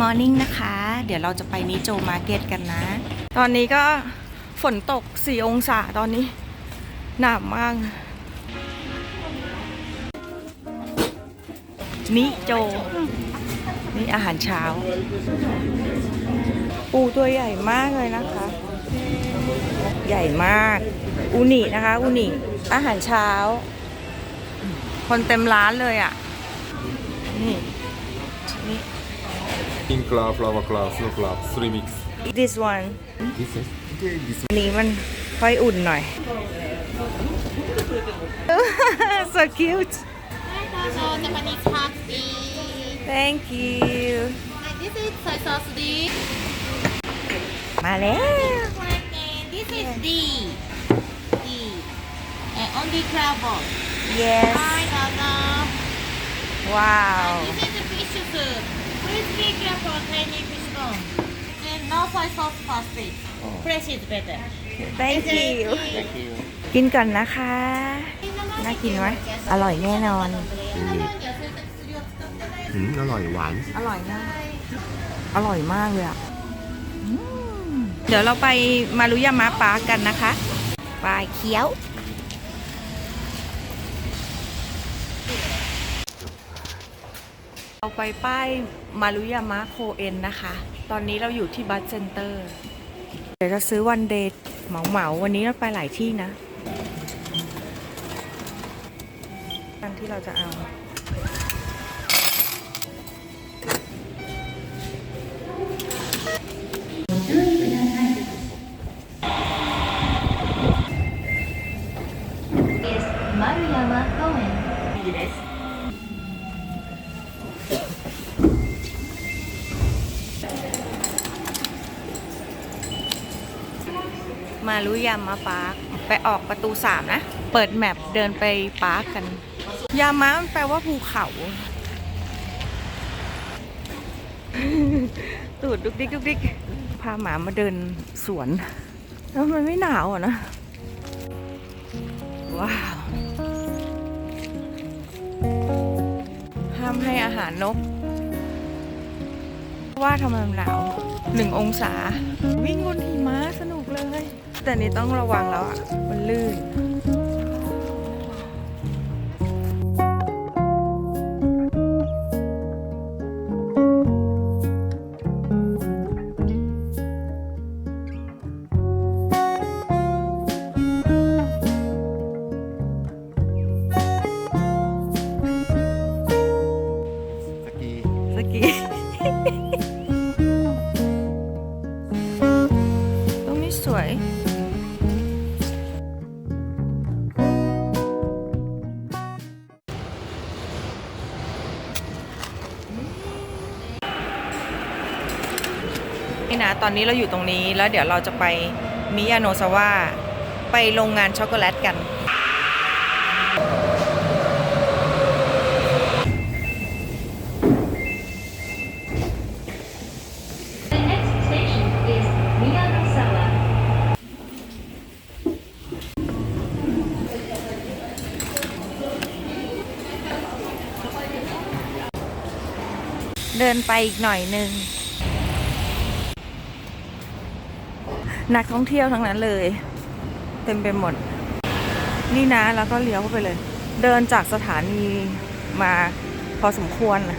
มอร์นิ่งนะคะ เดี๋ยวเราจะไปนิโจมาร์เก็ตกันนะ ตอนนี้ก็ฝนตก 4 องศาตอนนี้ หนาวมาก นิโจ นี่อาหารเช้า ปูตัวใหญ่มากเลยนะคะ ใหญ่มาก อูนินะคะ อูนิ อาหารเช้า คนเต็มร้านเลยอะ นี่ นี่ Pink club, flower club, snow club, three mix. This one. This is okay. This นี่มันค่อยอุ่นหน่อย so cute So Japanese hot tea. thank you And this is soy sauce D. มาแล้ว And this is D. D. And only crab. yes Hi, Donna. wow And this is the fish soup. Please be careful tiny fish bone. And no soy sauce first please. Fresh is better. thank you กินก่อนนะคะ น่ากินไหมอร่อยแน่นอน อืมอร่อยหวาน อร่อยมากอร่อยมากเลยอะอืมเดี๋ยวเราไปมารุยามะปาร์กกันนะคะ ปลายเคี้ยว เราไปป้ายมารุยามะโคเอ็นนะคะ ตอนนี้เราอยู่ที่บัสเซนเตอร์ เดี๋ยวจะซื้อวันเดย์เหมาเหมาวันนี้เราไปหลายที่นะอันที่เราจะเอา รุยามาปาร์คไปออกประตูสามนะ เปิดแมปเดินไปปาร์คกัน ยามะมันแปลว่าภูเขา ตูดดุกดิกดุกดิกพาหมามาเดินสวน แล้วมันไม่หนาวอะนะ ว้าว ห้ามให้อาหารนก ว่าทำไมมันหนาวหนึ่งองศา วิ่งบนหิมะสนุกเลย แต่นี่ต้องระวังแล้วอะ มันลื่นสกีสกี ตรงนี้สวย ตอนนี้เราอยู่ตรงนี้แล้วเดี๋ยวเราจะไปมิยาโนซาวะไปโรงงานช็อกโกแลตกัน The next station is Miyanosawa. เดินไปอีกหน่อยหนึ่ง นักท่องเที่ยวทั้งนั้นเลย เต็มไปหมด นี่นะแล้วก็เลี้ยวเข้าไปเลย เดินจากสถานีมาพอสมควรนะ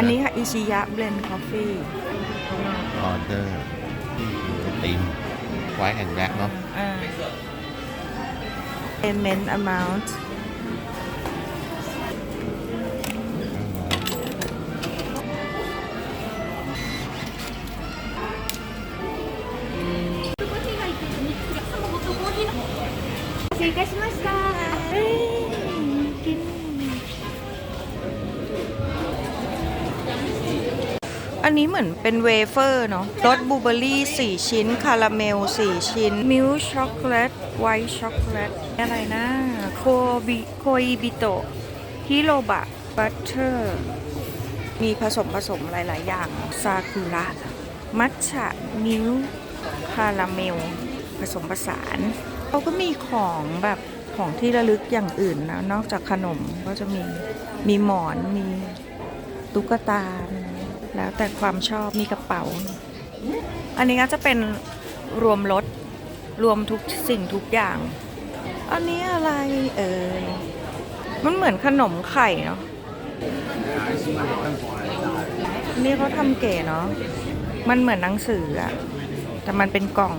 อันนี้ค่ะอิชิยะเบลนคอฟฟี่ออเดอร์ติมไว้แห่งแรกเนาะ payment amount 追加し อันนี้เหมือนเป็นเวเฟอร์เนาะรสบลูเบอร์รี่ 4 ชิ้น คาราเมล 4 ชิ้น มิลช็อกโกแลต ไวท์ช็อกโกแลต อะไรนะ โคบิโคอิบิโตะฮิโรบะ บัตเตอร์ มีผสมผสมหลาย ๆ อย่าง ซากุระ มัทฉะ มิลคาราเมล ผสมผสานเขาก็มีของแบบของที่ระลึกอย่างอื่นนะ นอกจากขนมก็จะมี มีหมอน มีตุ๊กตา แล้วแต่ความชอบมีกระเป๋า อันนี้ก็จะเป็นรวมรถรวมทุกสิ่งทุกอย่าง อันนี้อะไรเอ่ยมันเหมือนขนมไข่เนาะนี่เขาทำเก๋เนาะมันเหมือนหนังสืออะแต่มันเป็นกล่อง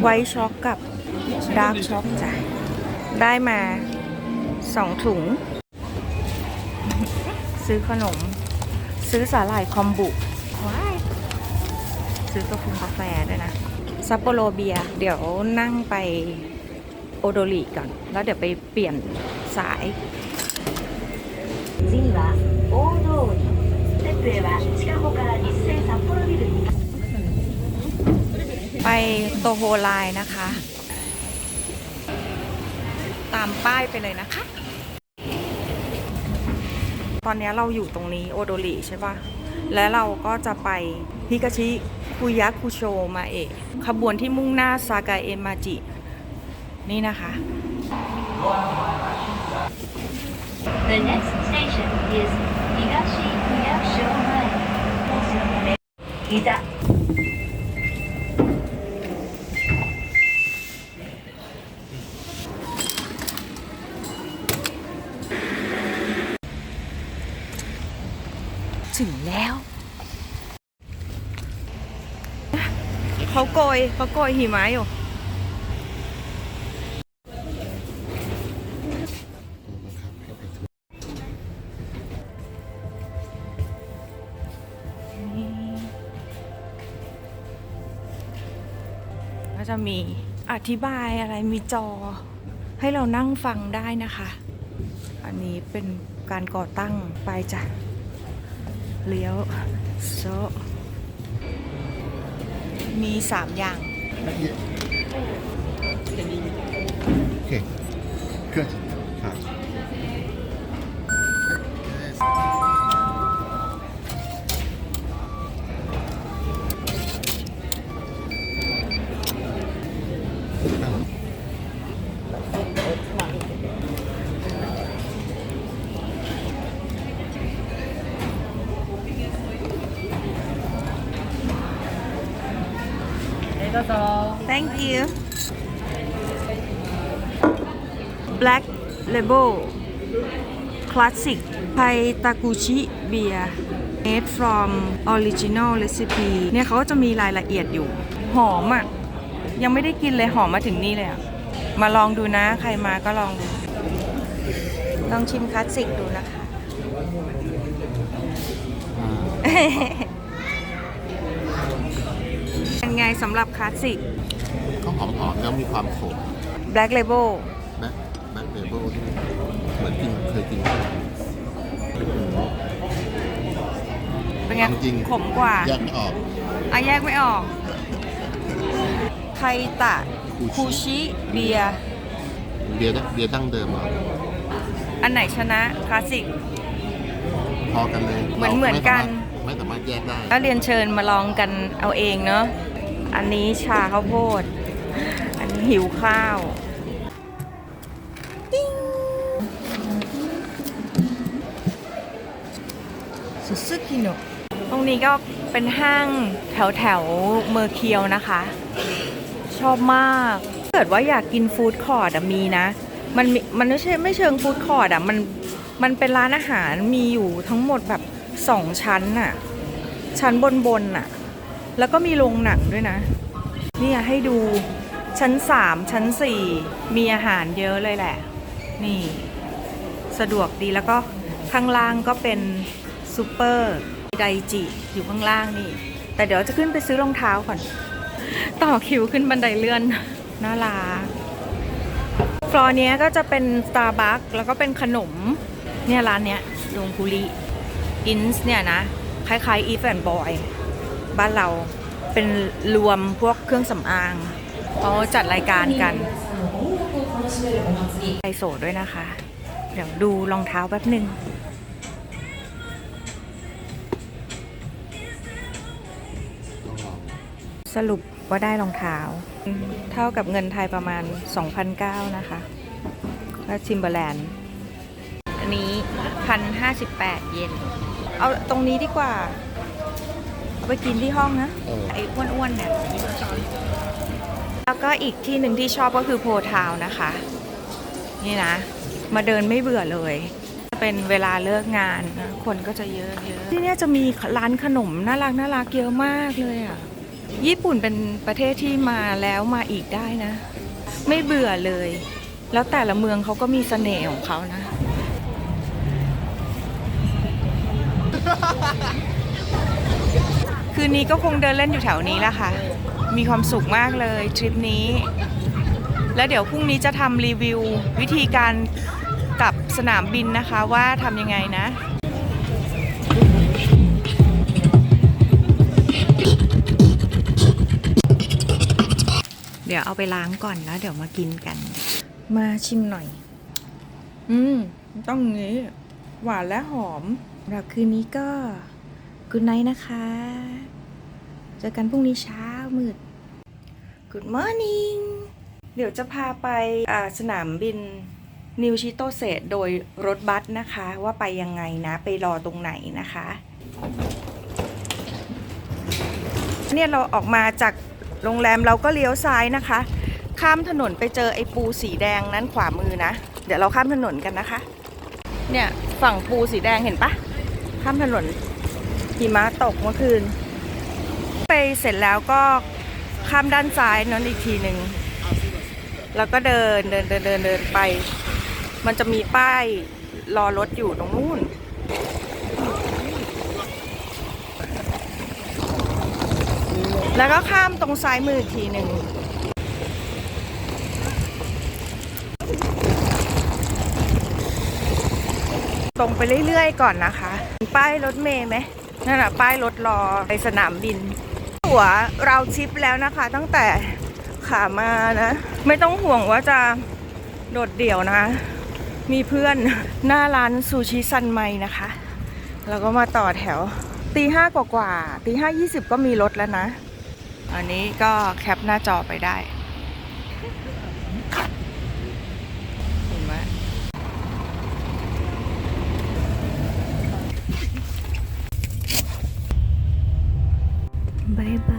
ไวท์ช็อกกับดาร์กช็อกจ้ะได้มาสองถุง ซื้อขนม ซื้อสาหร่ายคอมบุว้ายซื้อกาแฟกาแฟด้วยนะซัปโปโรเบียร์เดี๋ยวนั่งไปโอโดริก่อน แล้วเดี๋ยวไปเปลี่ยนสาย 次は大通りステップへは地下歩から日清札幌ビルに ไปโตโฮไลน์นะคะ ตามป้ายไปเลยนะคะ ตอนนี้เราอยู่ตรงนี้โอโดริใช่ปะและเราก็จะไปฮิกาชิคุยักคุโชมาเอะขบวนที่มุ่งหน้าซากาเอมาจิ นี่นะคะ The next station is Higashi Kuyasho Line. いざ ถึงแล้วเขาโกยเขาโกยหิมะอยู่ก็จะมีอธิบายอะไรมีจอ ให้เรานั่งฟังได้นะคะ อันนี้เป็นการก่อตั้งไปจ้ะ เลี้ยวโซมีสามอย่างโอเคเกิดครับ thank you black label classic ไทตากุชิเบีย made from original recipe เนี่ยเขาก็จะมีรายละเอียดอยู่ หอมอะ ยังไม่ได้กินเลยหอมมาถึงนี่เลยอะ มาลองดูนะ ใครมาก็ลองดู ลองชิมคลาสสิกดูนะคะเป็น ไงสำหรับคลาสสิกก็หอมๆแล้วมีความขม Black Label นะแบ็คเบเบิลที่เหมือนกินเคยกินเป็นไงจริงขมกว่าแยกไม่ออกอะแยกไม่ออก ไคตะคูคูชิชิเบียร์เบียร์เบียร์ดั้งเดิมเหรออันไหนชนะคลาสสิก พอกันเลย เหมือนเหมือนกัน ไม่สามารถแยกได้ก็เรียนเชิญมาลองกันเอาเองเนาะ อันนี้ชาข้าวโพด อันนี้หิวข้าวติ้งสุสึกิโนะตรงนี้ก็เป็นห้างแถวแถวๆเมอร์เคียวนะคะ ชอบมากถ้าเกิดว่าอยากกินฟู้ดคอร์ดอะมีนะ มันมีมันไม่ใช่ไม่เชิงฟู้ดคอร์ดอะมันมันเป็นร้านอาหารมีอยู่ทั้งหมดแบบสองชั้นอะชั้นบนบนๆอะ แล้วก็มีโรงหนังด้วยนะเนี่ยให้ดูชั้นสามชั้นสี่มีอาหารเยอะเลยแหละ นี่ สะดวกดีแล้วก็ข้างล่างก็เป็นซูเปอร์ไดจิอยู่ข้างล่างนี่ แต่เดี๋ยวจะขึ้นไปซื้อรองเท้าก่อน ต่อคิวขึ้นบันไดเลื่อนน่ารักฟลอร์เนี้ยก็จะเป็น Starbucks แล้วก็เป็นขนม เนี่ยร้านเนี้ยดงคุริอินส์เนี่ยนะ คล้ายๆ Eve and Boy บ้ บ้านเราเป็นรวมพวกเครื่องสำอางเขาจัดรายการกันไอโซด้วยนะคะ เดี๋ยวดูรองเท้าแป๊บหนึ่งสรุปว่าได้รองเท้า เท่ากับเงินไทยประมาณ 2,009นะคะแล้วทิมเบอร์แลนด์ อันนี้ 1,058 เยน เอาตรงนี้ดีกว่า ไปกินที่ห้องนะ เออ ไอ้อ้วนๆเนี่ย แล้วก็อีกที่หนึ่งที่ชอบก็คือโพทาวน์นะคะ นี่นะ มาเดินไม่เบื่อเลย เป็นเวลาเลิกงานนะคนก็จะเยอะๆที่เนี่ยจะมีร้านขนมน่ารักน่ารักเยอะมากเลยอะ ญี่ปุ่นเป็นประเทศที่มาแล้วมาอีกได้นะ ไม่เบื่อเลย แล้วแต่ละเมืองเขาก็มีเสน่ห์ของเขานะ คืนนี้ก็คงเดินเล่นอยู่แถวนี้แหละค่ะ มีความสุขมากเลยทริปนี้ แล้วเดี๋ยวพรุ่งนี้จะทำรีวิววิธีการกลับสนามบินนะคะว่าทำยังไงนะเดี๋ยวเอาไปล้างก่อนแล้วเดี๋ยวมากินกัน มาชิมหน่อย อืม ต้องอย่างนี้ หวานและหอมสำหรับคืนนี้ก็ กุ d ไน g h t นะคะ เจอกันพรุ่งนี้เช้ามืด Good morning เดี๋ยวจะพาไปาสนามบินนิวชิโตเซโดยรถบัสนะคะ ว่าไปยังไงนะ ไปรอตรงไหนนะคะเนี่ยเราออกมาจากโรงแรมเราก็เลี้ยวซ้ายนะคะ ข้ามถนนไปเจอไอ้ปูสีแดงนั้นขวามือนะ เดี๋ยวเราข้ามถนนกันนะคะ เนี่ยฝั่งปูสีแดงเห็นปะข้ามถนน หิมะตกเมื่อคืน ไปเสร็จแล้วก็ข้ามด้านซ้ายนั้นอีกทีหนึ่งแล้วก็เดินเดินเดินเดินเดินไป มันจะมีป้ายรอรถอยู่ตรงนู้นแล้วก็ข้ามตรงซ้ายมืออีกทีหนึ่งตรงไปเรื่อยๆก่อนนะคะ ป้ายรถเมย์ไหม นั่นแหะป้ายรถรอไปสนามบิน ตั๋วเราชิปแล้วนะคะ ตั้งแต่ขามานะ ไม่ต้องห่วงว่าจะโดดเดี่ยวนะ มีเพื่อนหน้าร้านซูชิซันไมนะคะ แล้วก็มาต่อแถวตีห้ากว่าๆตีห้ายี่สิบก็มีรถแล้วนะ อันนี้ก็แคปหน้าจอไปได้ Bye bye.